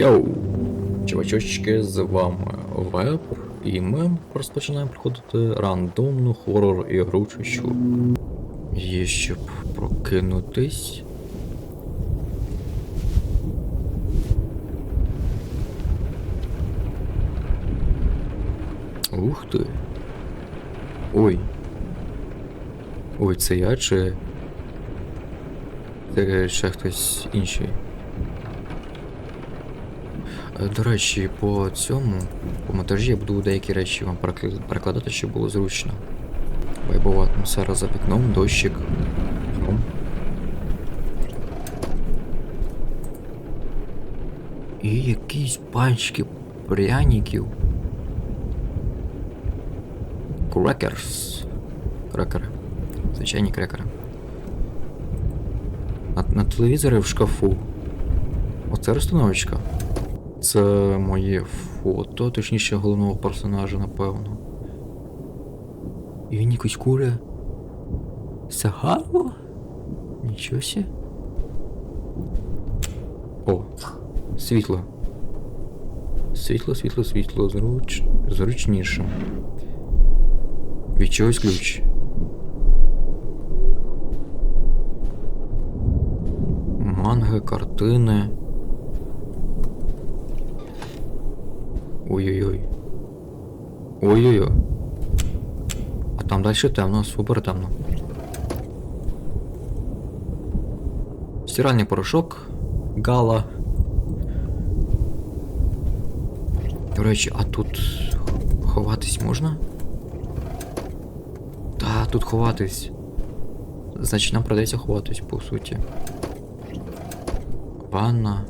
Йоу! Чувачочки, з вами Веб, і ми розпочинаємо проходити рандомну хорор ігручищу. Є щоб прокинутись. Ух ти. Ой. Ой, це я чи. Це ще хтось інший. Е, До речі, по цьому, по монтажі я буду деякі речі вам перекладати, щоб було зручно. Вайбова атмосфера за вікном, дощик. І якісь пачки пряників. Крекерс. Крекери. Звичайні крекери. На, на телевізорі в шкафу. Оце розстановочка. Це моє фото, точніше головного персонажа, напевно. І він якось куре. Сагару? Нічого сі. О, світло. Світло, світло, світло, зруч... зручніше. Від чогось ключ. Манги, картини. Ой-ой-ой. Ой-ой-ой. А там далі темно, супер темно. Стиральний порошок. Гала. До речі, а тут ховатись можна? Та, тут ховатись. Значить, нам придеться ховатись, по суті. Ванна.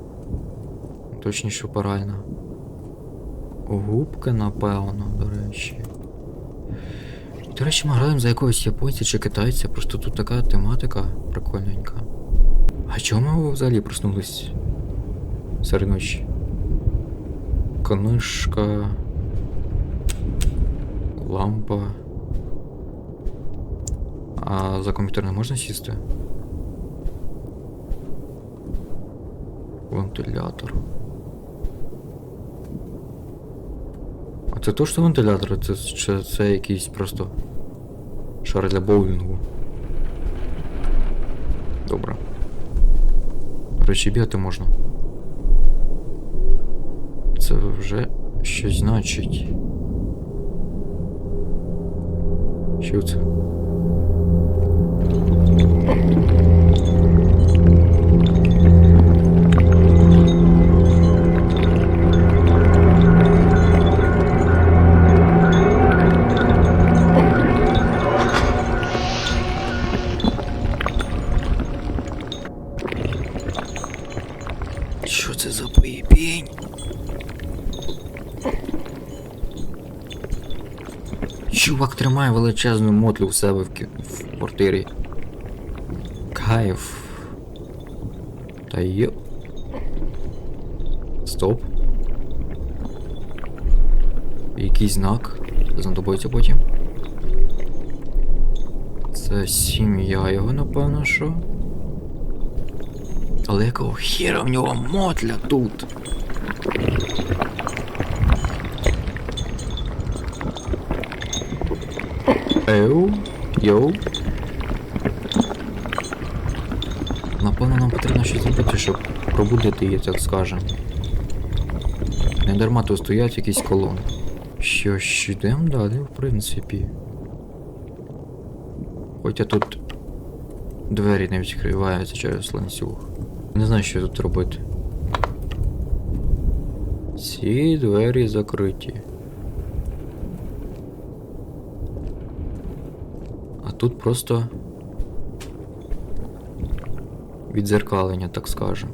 Точніше, паральна. Губки, напевно, до речі. До речі, ми граємо за якогось японця чи китайця, просто тут така тематика прикольненька. А чому ми взагалі проснулись серед ночі? Книжка. Лампа. А за комп'ютер не можна сісти? Вентилятор. Це точно вентилятор? Це, чи це якийсь просто шар для боулінгу? Добре. Речі, бігати можна. Це вже щось значить. Що це? Тримає величезну мотлю в себе в, кі- в квартирі. Кайф. Та є. Стоп. Якийсь знак. Знадобиться потім. Це сім'я його, напевно, що. Але якого хіра в нього мотля тут? Еу, йоу. Напевно, нам потрібно щось зробити, щоб пробудити її, так скажемо. Не дарма тут стоять якісь колони. Що ж, йдемо далі, в принципі. Хоча тут двері не відкриваються через ланцюг. Не знаю, що тут робити. Ці двері закриті. А тут просто відзеркалення, так скажем.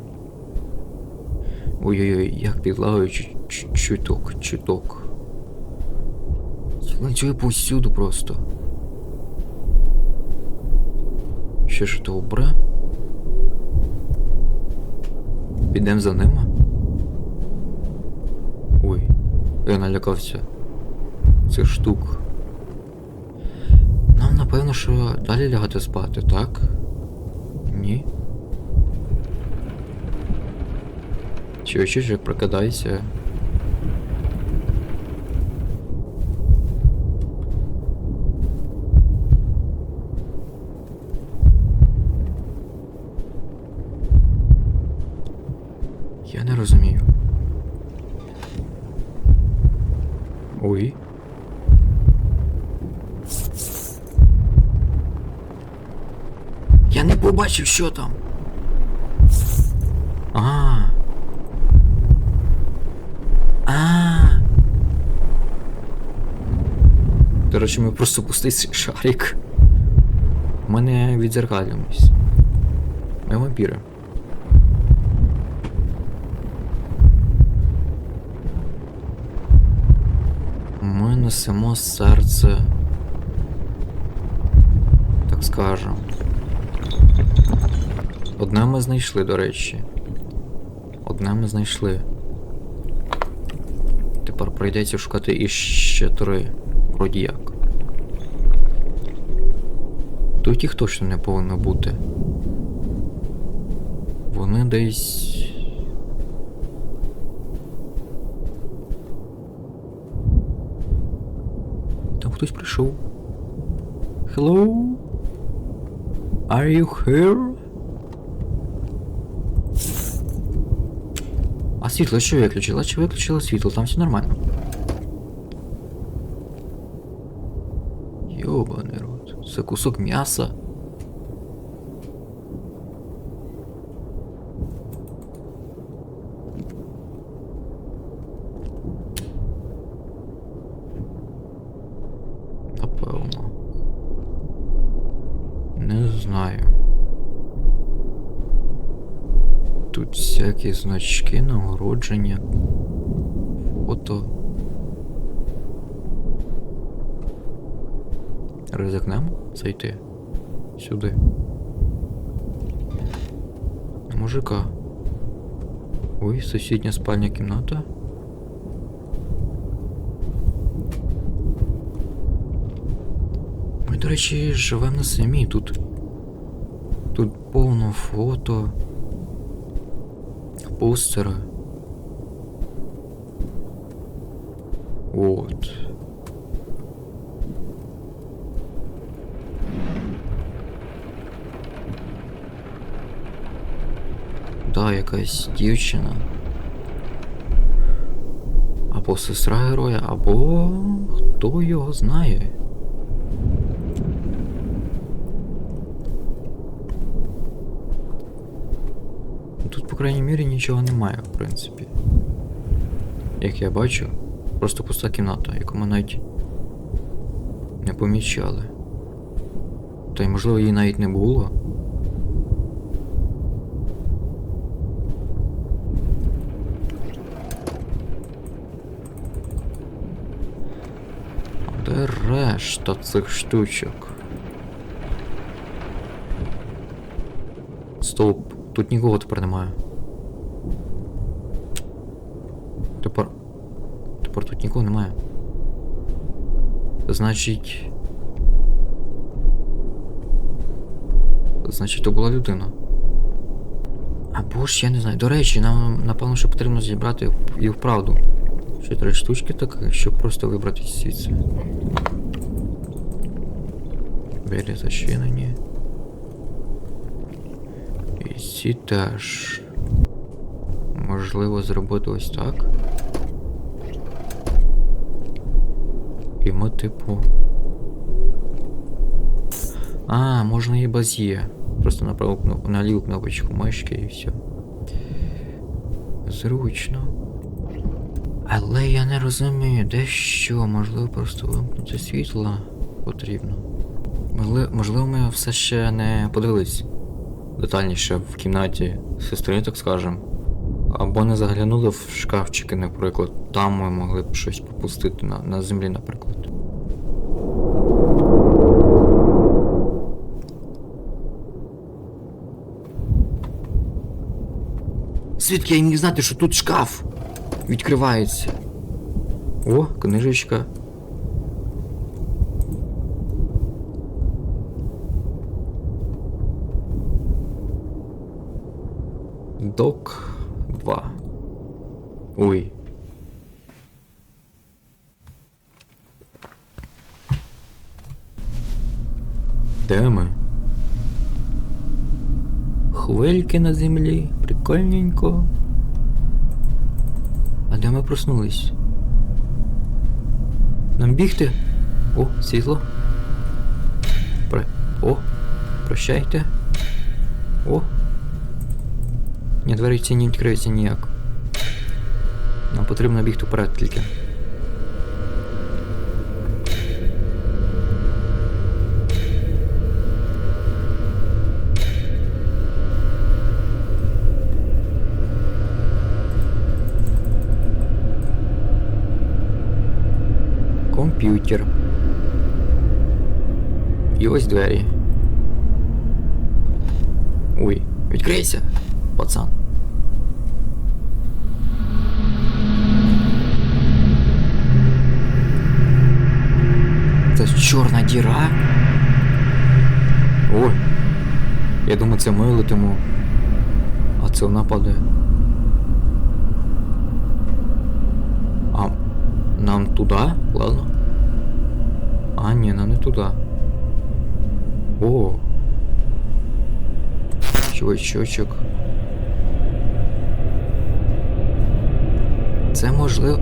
Ой-ой-ой, як чу- чуток, чуток. Ланцюги повсюду просто. Що ж добре? Підемо за ними? Ой, я налякався. Цих штук. Напевно, що далі лягати спати, так? Ні? Що, прокидайся. Я не розумію. Ой. Я не побачив, що там. А. А. До речі, ми просто пустий шарик. У мене відзеркалюємось. Ми вампіри. Ми несемо серце. Так скажем. Одне ми знайшли, до речі. Одне ми знайшли. Тепер прийдеться шукати іще три. Вроді як. Тут їх точно не повинно бути. Вони десь. Там хтось прийшов. Hello? Are you here? А світло ще виключила? Чи виключила світло? Там все нормально. Йобаний рот. Це кусок м'яса. Напевно. Не знаю. Тут всякі значки, нагородження, фото. Ризикнемо зайти сюди. Мужика. Ой, сусідня спальня кімната. Ми, до речі, живемо на самі тут. Тут повно фото. Постери. От. Да, якась дівчина. Або сестра героя, або хто його знає. Крайній мірі, нічого немає, в принципі. Як я бачу, просто пуста кімната, яку ми навіть не помічали. Та й можливо її навіть не було. Де решта цих штучок? Стоп, тут нікого тепер немає. Тепер. Тепер тут нікого немає. Значить. Значить, то була людина. Або ж я не знаю. До речі, нам напевно, що потрібно зібрати і вправду. Ще три штучки так, щоб просто вибратися звідси. Двері зачинені. І ці теж. Можливо зробити ось так. І ми, типу. А, можна і без. Просто на праву кнопку, на ліву кнопочку мишки і все. Зручно. Але я не розумію, де що, можливо, просто вимкнути світло потрібно. Можливо, можливо, ми все ще не подивились детальніше в кімнаті сестри, так скажем. Або не заглянули в шкафчики, наприклад. Там ми могли б щось попустити на, на землі, наприклад. Звідки я міг знати, що тут шкаф відкривається? О, книжечка. Док 2. Ой. Де ми? Хвильки на землі, прикольненько. А де ми проснулись? Нам бігти? О, світло. Про... О, прощайте. О. Ні, двері ці не відкриються ніяк. Нам потрібно бігти вперед тільки. Комп'ютер. І ось двері. Ой, відкрийся, пацан. Це чорна діра. Ой. Я думаю, це ми летимо. А це вона падає. А нам туди? Ладно. Ні, нам не туди. О. Чувачочок. Це можливо.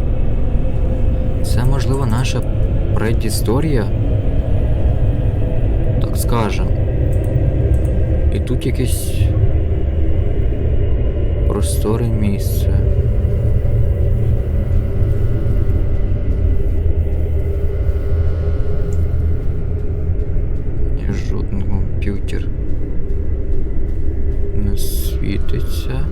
Це можливо наша предісторія. Так скажем. І тут якесь просторе місце. Ні, жоден комп'ютер не світиться.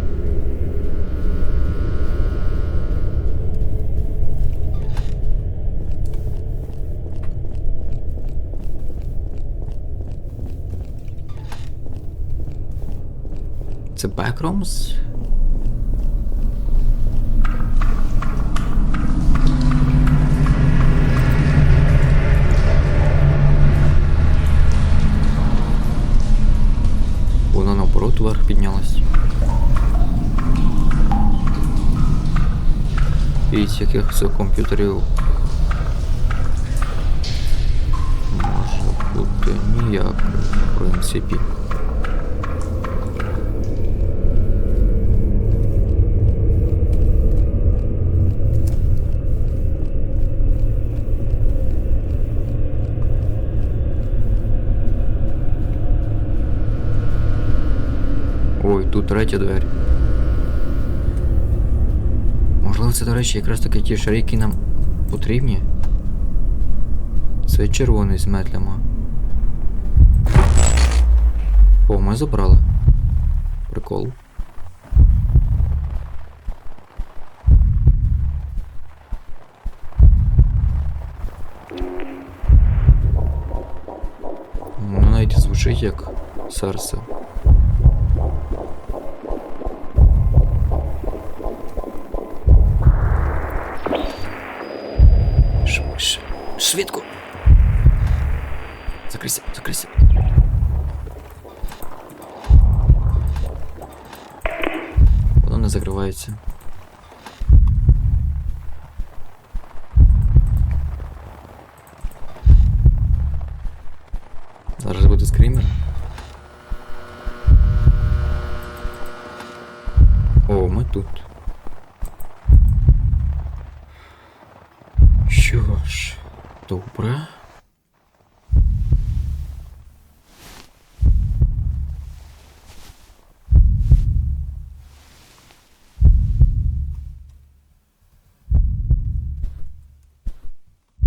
Це Backrooms? І з яких це комп'ютерів може бути ніяк, в принципі. Ой, тут третя двері. Можливо, це, до речі, якраз таки ті шари, які нам потрібні. Це червоний з метлями. О, ми забрали. Прикол. Ну, навіть звучить як серце. Закривається. Зараз буде скрімер. О, ми тут. Що ж, добре.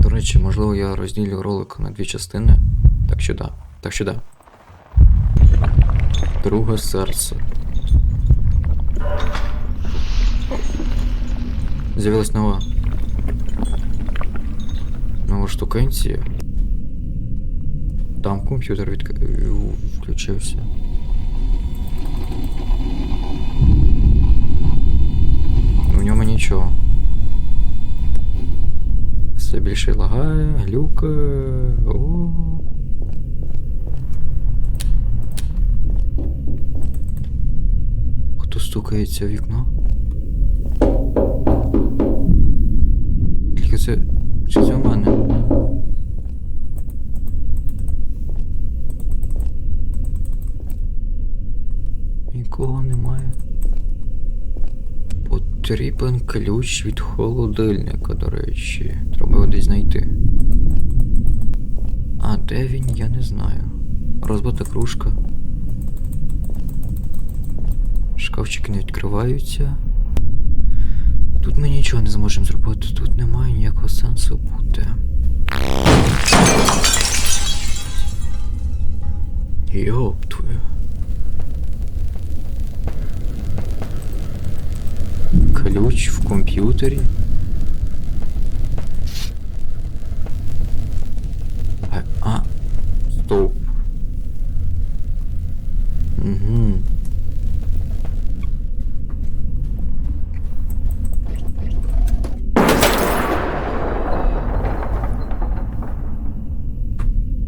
До речі, можливо, я розділю ролик на дві частини. Так що да. Так що да. Друге серце. З'явилась нова. Нова штукенція. Там комп'ютер відк... включився. У ньому нічого більше лагає, глюк. О. Хто стукається в вікно? Тільки це... Чи це у мене? Потрібен ключ від холодильника, до речі. Треба його десь знайти. А де він, я не знаю. Розбита кружка. Шкафчики не відкриваються. Тут ми нічого не зможемо зробити, тут немає ніякого сенсу бути. Йоп твою. Ключ в комп'ютері. А, а, стоп. Угу.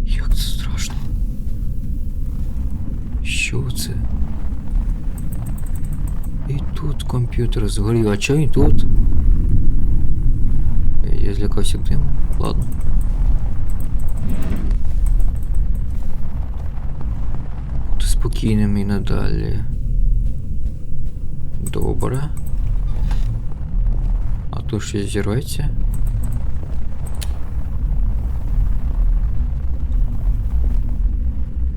Як це страшно. Що це? І тут комп'ютер. А чого і тут? Я злякався диму. Ладно. Спокійним і надалі. Добре. А тут щось зірветься.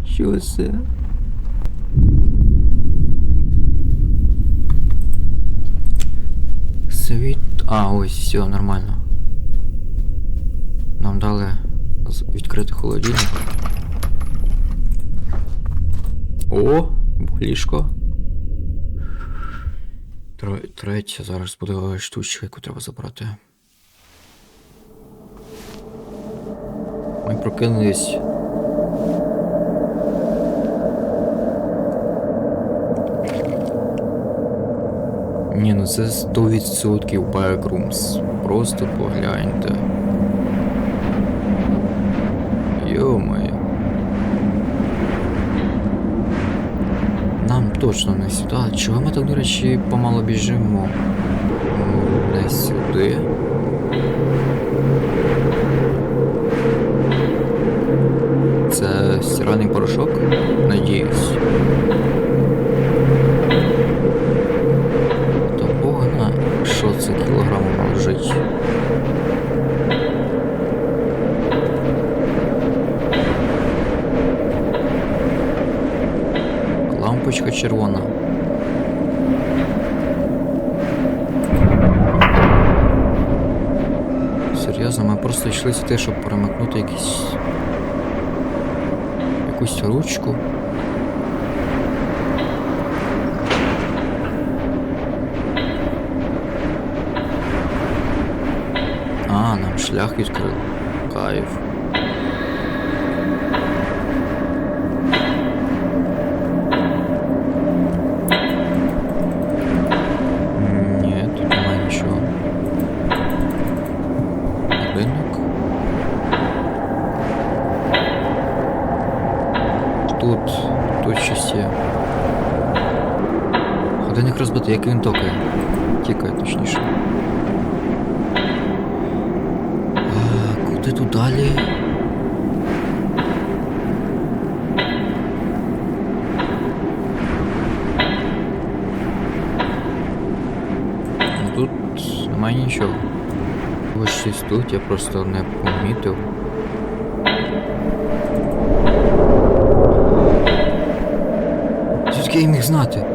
Що це? А, ось, все, нормально. Нам дали відкрити холодильник. О, ліжко. Тре- Третя зараз буде штучка, яку треба забрати. Ми прокинулись. Ні, ну це 100% Backrooms. Просто погляньте. Йо-моє. Нам точно не сюди. Чого ми так, до речі, помало біжимо? Десь сюди. Червона. Серйозно, ми просто йшли сюди, щоб перемикнути якісь. якусь ручку. А, нам шлях відкрив. Кайф. Як він токає. Тікає, точніше. А, куди тут далі? Ну, Тут немає нічого. Ось щось тут, я просто не помітив. Звідки я міг знати?